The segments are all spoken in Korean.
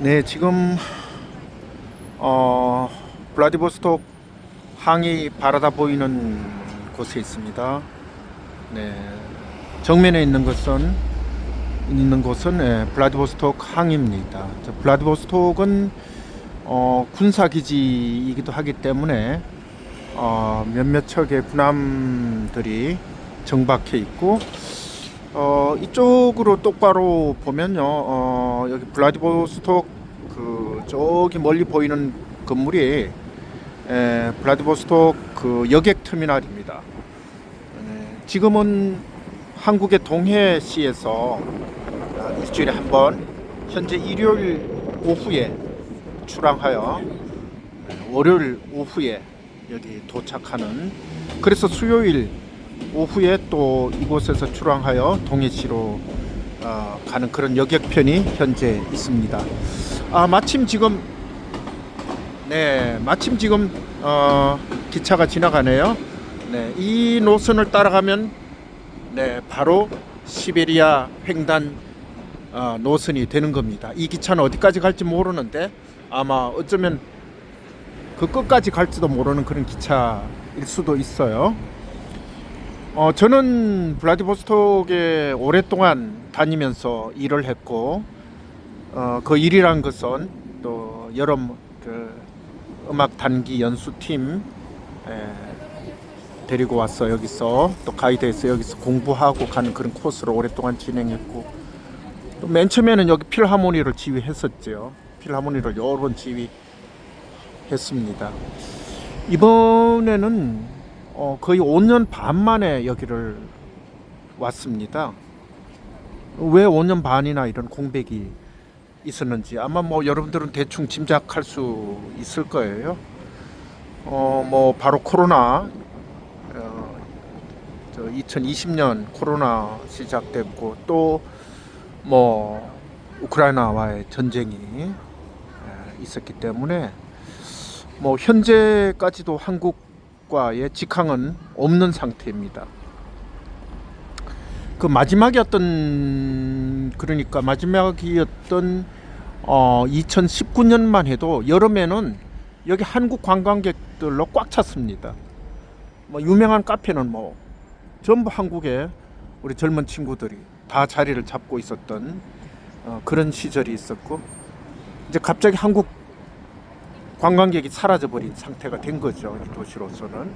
네, 지금 어 블라디보스톡 항이 바라다 보이는 곳에 있습니다. 네, 정면에 있는 것은 있는 곳은 예, 블라디보스톡 항입니다. 저 블라디보스톡은 어, 군사 기지이기도 하기 때문에 어, 몇몇 척의 군함들이 정박해 있고 어, 이쪽으로 똑바로 보면요, 어, 여기 블라디보스톡 그 저기 멀리 보이는 건물이 에, 블라디보스톡 그 여객 터미널입니다. 네, 지금은 한국의 동해시에서 아, 일주일에 한 번 현재 일요일 오후에 출항하여 네, 월요일 오후에 여기 도착하는 그래서 수요일 오후에 또 이곳에서 출항하여 동해시로 어, 가는 그런 여객편이 현재 있습니다. 아 마침 지금 네 마침 지금 어, 기차가 지나가네요. 네, 이 노선을 따라가면 네 바로 시베리아 횡단 어, 노선이 되는 겁니다. 이 기차는 어디까지 갈지 모르는데 아마 어쩌면 그 끝까지 갈지도 모르는 그런 기차일 수도 있어요. 어, 저는 블라디보스톡에 오랫동안 다니면서 일을 했고 어, 그 일이란 것은 또 여러 그 음악 단기 연수팀 에, 데리고 왔어 여기서 또 가이드에서 여기서 공부하고 가는 그런 코스를 오랫동안 진행했고 또 맨 처음에는 여기 필하모니를 지휘했었죠. 필하모니를 여러 번 지휘했습니다. 이번에는 어, 거의 5년 반 만에 여기를 왔습니다. 왜 5년 반이나 이런 공백이 있었는지 아마 뭐 여러분들은 대충 짐작할 수 있을 거예요. 어 뭐 바로 코로나 어, 저 2020년 코로나 시작됐고 또 뭐 우크라이나와의 전쟁이 에, 있었기 때문에 뭐 현재까지도 한국과의 직항은 없는 상태입니다. 그 마지막이었던 그러니까 마지막이었던 어 2019년만 해도 여름에는 여기 한국 관광객들로 꽉 찼습니다. 뭐 유명한 카페는 뭐 전부 한국의 우리 젊은 친구들이 다 자리를 잡고 있었던 어, 그런 시절이 있었고 이제 갑자기 한국 관광객이 사라져버린 상태가 된 거죠 이 도시로서는.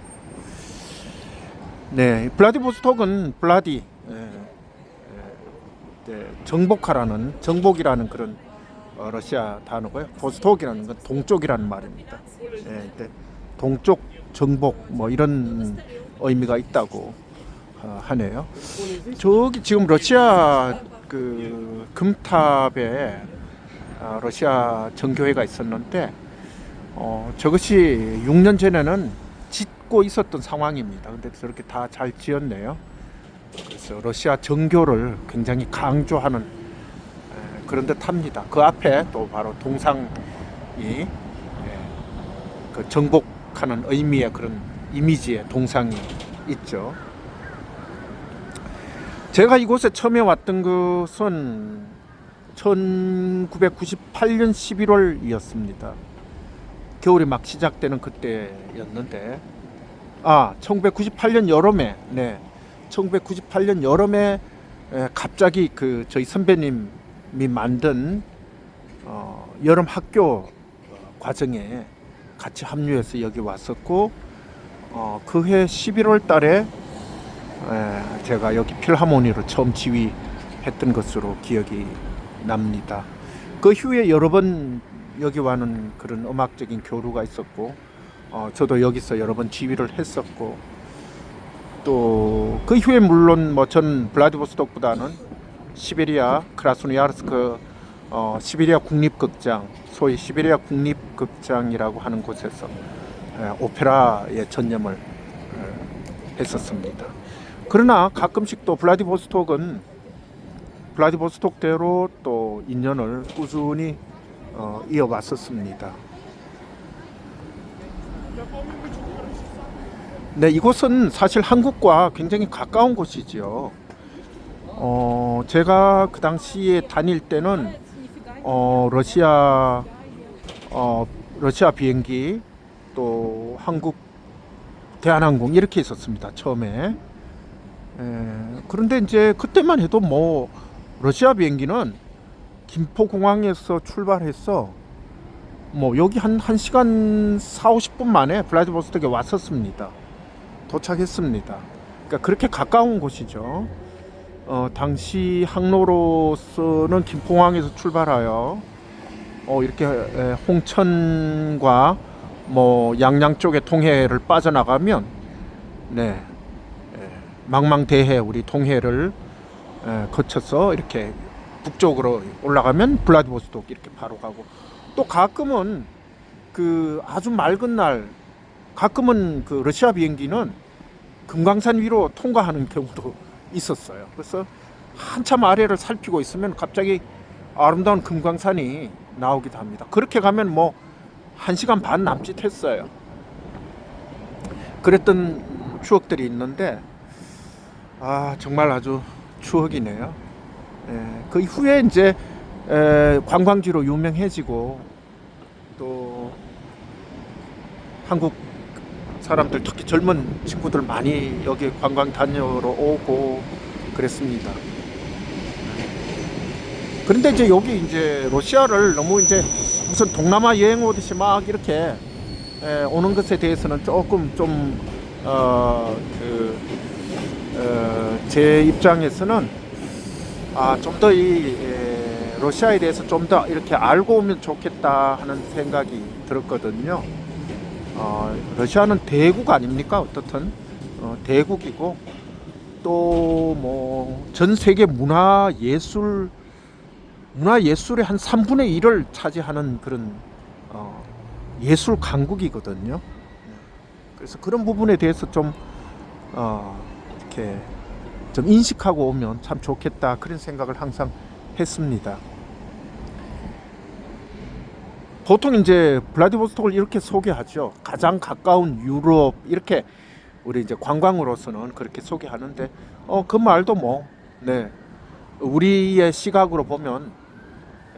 네, 블라디보스톡은 블라디 정복하라는 정복이라는 그런 어, 러시아 단어고요. 보스톡이라는 건 동쪽이라는 말입니다. 예, 네, 동쪽 정복 뭐 이런 의미가 있다고 어, 하네요. 저기 지금 러시아 그 금탑에 아, 러시아 정교회가 있었는데 어, 저것이 6년 전에는 짓고 있었던 상황입니다. 근데 저렇게 다 잘 지었네요. 그래서 러시아 정교를 굉장히 강조하는 에, 그런 듯합니다. 그 앞에 또 바로 동상이 예, 그 정복하는 의미의 그런 이미지의 동상이 있죠. 제가 이곳에 처음에 왔던 것은 1998년 11월이었습니다. 겨울이 막 시작되는 그때였는데 아 1998년 여름에 네 1998년 여름에 에, 갑자기 그 저희 선배님이 만든 어, 여름 학교 과정에 같이 합류해서 여기 왔었고 어, 그해 11월 달에 에, 제가 여기 필하모니를 처음 지휘했던 것으로 기억이 납니다. 그 후에 여러 번 여기 와는 그런 음악적인 교류가 있었고 어, 저도 여기서 여러 번 지휘를 했었고 또 그 이후에 물론 뭐 전 블라디보스톡보다는 시베리아 크라스노야르스크 어, 시베리아 국립극장 소위 시베리아 국립극장이라고 하는 곳에서 에, 오페라에 전념을 에, 했었습니다. 그러나 가끔씩 또 블라디보스톡은 블라디보스톡대로 또 인연을 꾸준히 어, 이어왔었습니다. 네, 이곳은 사실 한국과 굉장히 가까운 곳이지요. 어, 제가 그 당시에 다닐 때는 어, 러시아 어, 러시아 비행기 또 한국 대한항공 이렇게 있었습니다 처음에 에, 그런데 이제 그때만 해도 뭐 러시아 비행기는 김포공항에서 출발해서 뭐 여기 한 1시간 4, 50분 만에 블라디보스톡에 왔었습니다. 도착했습니다. 그러니까 그렇게 가까운 곳이죠. 어, 당시 항로로서는 김포공항에서 출발하여 어, 이렇게 에, 홍천과 뭐 양양 쪽의 통해를 빠져나가면 네 에, 망망대해 우리 통해를 에, 거쳐서 이렇게 북쪽으로 올라가면 블라디보스톡 이렇게 바로 가고 또 가끔은 그 아주 맑은 날 가끔은 그 러시아 비행기는 금강산 위로 통과하는 경우도 있었어요. 그래서 한참 아래를 살피고 있으면 갑자기 아름다운 금강산이 나오기도 합니다. 그렇게 가면 뭐한 시간 반 남짓 했어요. 그랬던 추억들이 있는데 아 정말 아주 추억이네요. 예, 그 이후에 이제 에, 관광지로 유명해지고 또 한국 사람들 특히 젊은 친구들 많이 여기 관광 다녀러 오고 그랬습니다. 그런데 이제 여기 이제 러시아를 너무 이제 무슨 동남아 여행 오듯이 막 이렇게 에, 오는 것에 대해서는 조금 좀 어그제 입장에서는 아, 좀 더 이 러시아에 대해서 좀 더 이렇게 알고 오면 좋겠다 하는 생각이 들었거든요. 어, 러시아는 대국 아닙니까? 어떻든 어, 대국이고 또 뭐 전 세계 문화 예술 문화 예술의 한 3분의 1을 차지하는 그런 어, 예술 강국이거든요. 그래서 그런 부분에 대해서 좀 어, 이렇게 좀 인식하고 오면 참 좋겠다 그런 생각을 항상 했습니다. 보통 이제 블라디보스톡을 이렇게 소개하죠. 가장 가까운 유럽 이렇게 우리 이제 관광으로서는 그렇게 소개하는데 어 그 말도 뭐 네. 우리의 시각으로 보면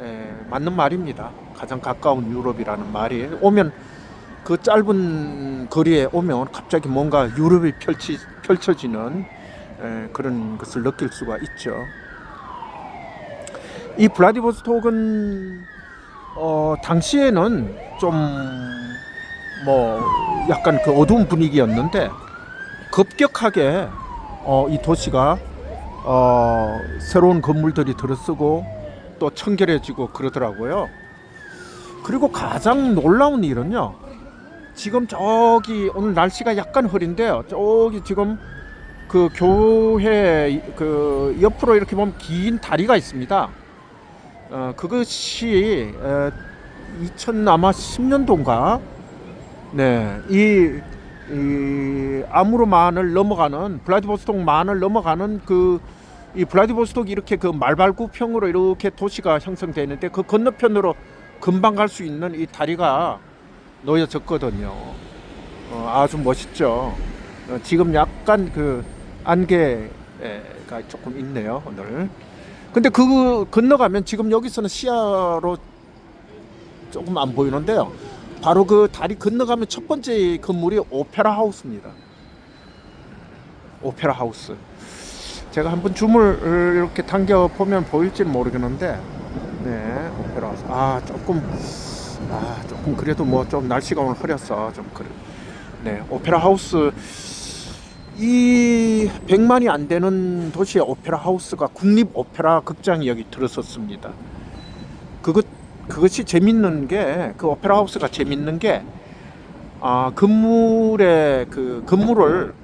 에, 맞는 말입니다. 가장 가까운 유럽이라는 말이 오면 그 짧은 거리에 오면 갑자기 뭔가 유럽이 펼치, 펼쳐지는 에, 그런 것을 느낄 수가 있죠. 이 블라디보스톡은 어, 당시에는 좀 뭐 약간 그 어두운 분위기였는데 급격하게 어, 이 도시가 어, 새로운 건물들이 들어서고 또 청결해지고 그러더라고요. 그리고 가장 놀라운 일은요. 지금 저기 오늘 날씨가 약간 흐린데요. 저기 지금 그 교회 그 옆으로 이렇게 보면 긴 다리가 있습니다. 어, 그것이 에, 2000 아마 10년도인가 네, 이, 이 아무르만을 넘어가는 블라디보스톡 만을 넘어가는 그 이 블라디보스톡이 이렇게 그 말발굽형으로 이렇게 도시가 형성되는데 그 건너편으로 금방 갈 수 있는 이 다리가 놓여졌거든요. 어, 아주 멋있죠. 어, 지금 약간 그 안개가 조금 있네요 오늘. 근데 그 건너가면 지금 여기서는 시야로 조금 안 보이는데요. 바로 그 다리 건너가면 첫 번째 건물이 오페라 하우스입니다. 오페라 하우스. 제가 한번 줌을 이렇게 당겨 보면 보일지 모르겠는데, 네, 오페라 하우스. 아 조금, 아 조금 그래도 뭐 좀 날씨가 오늘 흐려서 좀 그래. 네, 오페라 하우스. 이 100만이 안 되는 도시의 오페라 하우스가 국립 오페라 극장이 여기 들어섰습니다. 그것 그것이 재밌는 게 그 오페라 하우스가 재밌는 게 아, 건물의 그 건물을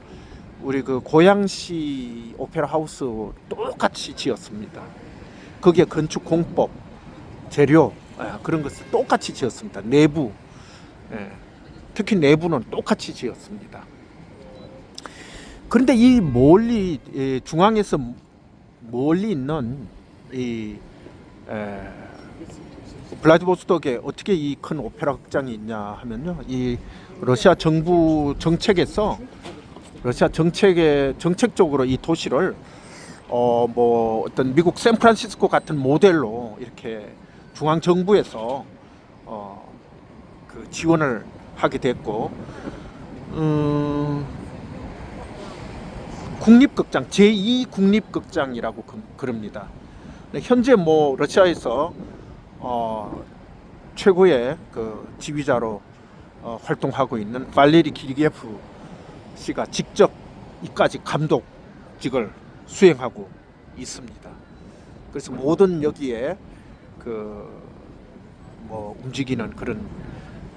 우리 그 고양시 오페라 하우스 똑같이 지었습니다. 거기에 건축 공법, 재료 아, 그런 것을 똑같이 지었습니다. 내부 예, 특히 내부는 똑같이 지었습니다. 그런데 이 멀리 예, 중앙에서 멀리 있는 이 에, 블라디보스톡에 어떻게 이 큰 오페라 극장이 있냐 하면요, 이 러시아 정부 정책에서 러시아 정책의 정책적으로 이 도시를 어 뭐 어떤 미국 샌프란시스코 같은 모델로 이렇게 중앙 정부에서 어, 그 지원을 하게 됐고 음, 국립극장 제2 국립극장이라고 그, 그럽니다. 네, 현재 뭐 러시아에서 어, 최고의 그 지휘자로 어, 활동하고 있는 발레리 기리게프 씨가 직접 이까지 감독직을 수행하고 있습니다. 그래서 모든 여기에 그 뭐 움직이는 그런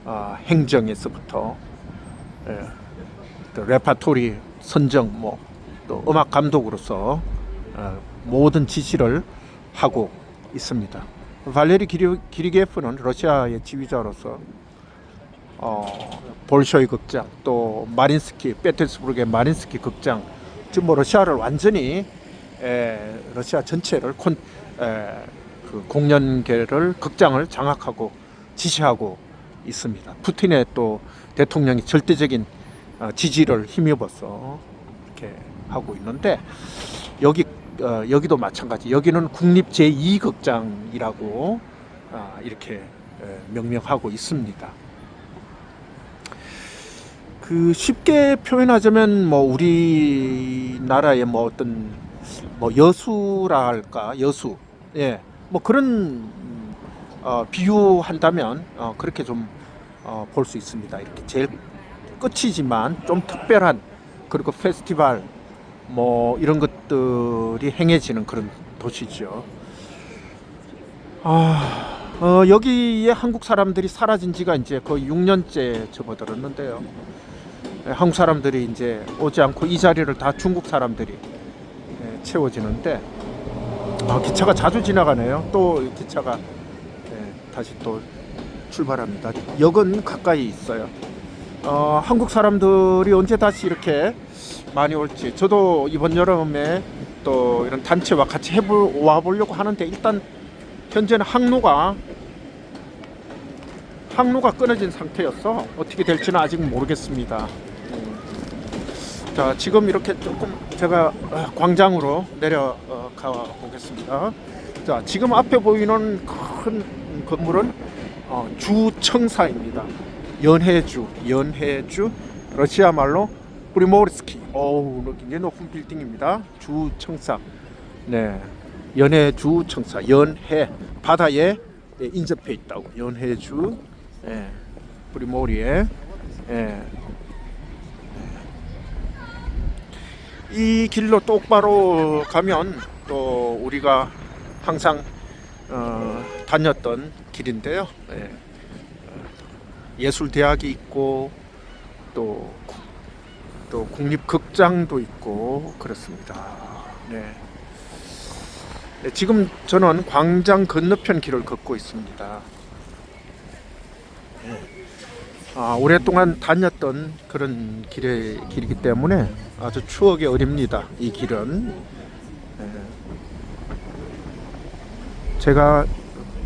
아, 행정에서부터 예, 또 레파토리 선정 뭐 또 음악 감독으로서 어, 모든 지시를 하고 있습니다. 발레리 기리, 기리게프는 러시아의 지휘자로서 어, 볼쇼이 극장 또 마린스키 페테르스부르크의 마린스키 극장 지금 뭐 러시아를 완전히 에, 러시아 전체를 콘, 에, 그 공연계를 극장을 장악하고 지시하고 있습니다. 푸틴의 또 대통령이 절대적인 어, 지지를 힘입어서 이렇게 하고 있는데 여기 어, 여기도 마찬가지. 여기는 국립 제2 극장이라고 아, 이렇게 에, 명명하고 있습니다. 그 쉽게 표현하자면 뭐 우리나라의 뭐 어떤 뭐 여수라 할까 여수 예 뭐 그런 음, 어, 비유한다면 어, 그렇게 좀 어, 있습니다 이렇게 제일 끝이지만 좀 특별한 그리고 페스티벌 뭐 이런 것 들이 행해지는 그런 도시죠 아 어, 여기에 한국 사람들이 사라진 지가 이제 거의 6년째 접어들었는데요. 예, 한국 사람들이 이제 오지 않고 이 자리를 다 중국 사람들이 예, 채워지는데 아, 기차가 자주 지나가네요. 또 기차가 예, 다시 또 출발합니다. 역은 가까이 있어요. 어, 한국 사람들이 언제 다시 이렇게 많이 올지 저도 이번 여름에 또 이런 단체와 같이 해볼 와보려고 하는데 일단 현재는 항로가 항로가 끊어진 상태여서 어떻게 될지는 아직 모르겠습니다. 음. 자 지금 이렇게 조금 제가 어, 광장으로 내려가 보겠습니다. 자 지금 앞에 보이는 큰 건물은 어, 주청사입니다. 연해주 연해주 러시아 말로 프리모르스키. 어우 굉장히 높은 빌딩입니다. 주청사. 네. 연해 주 청사. 연해. 바다에 예, 인접해 있다고. 연해주. 예, 프리모리에. 예. 이 길로 똑바로 가면 또 우리가 항상 어, 다녔던 길인데요. 예. 예술대학이 있고 또, 또 국립극장도 있고 그렇습니다. 네. 네, 지금 저는 광장 건너편 길을 걷고 있습니다. 네. 아, 오랫동안 다녔던 그런 길의 길이기 때문에 아주 추억의 어립니다. 이 길은 네. 제가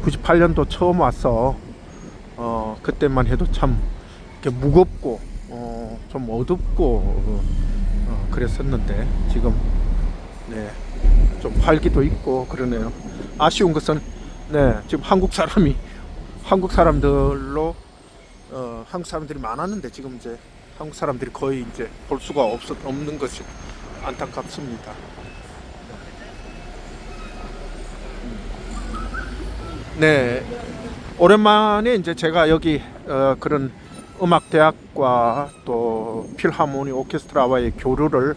98년도 처음 와서 어, 그때만 해도 참 무겁고 어, 좀 어둡고 어, 그랬었는데 지금 네. 좀 활기도 있고 그러네요. 아쉬운 것은 네 지금 한국 사람이 한국 사람들로 어, 한국 사람들이 많았는데 지금 이제 한국 사람들이 거의 이제 볼 수가 없 없는 것이 안타깝습니다. 네 오랜만에 이제 제가 여기 어, 그런 음악 대학과 또 필하모니 오케스트라와의 교류를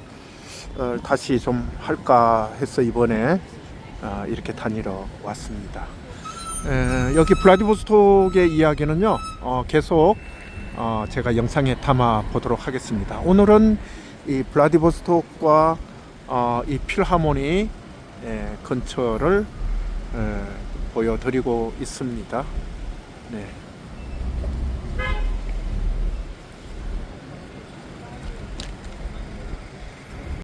어, 다시 좀 할까 해서 이번에 어, 이렇게 다니러 왔습니다. 에, 여기 블라디보스톡의 이야기는요 어, 계속 어, 제가 영상에 담아 보도록 하겠습니다. 오늘은 이 블라디보스톡과 어, 이 필하모니 에, 근처를 에, 보여드리고 있습니다. 네.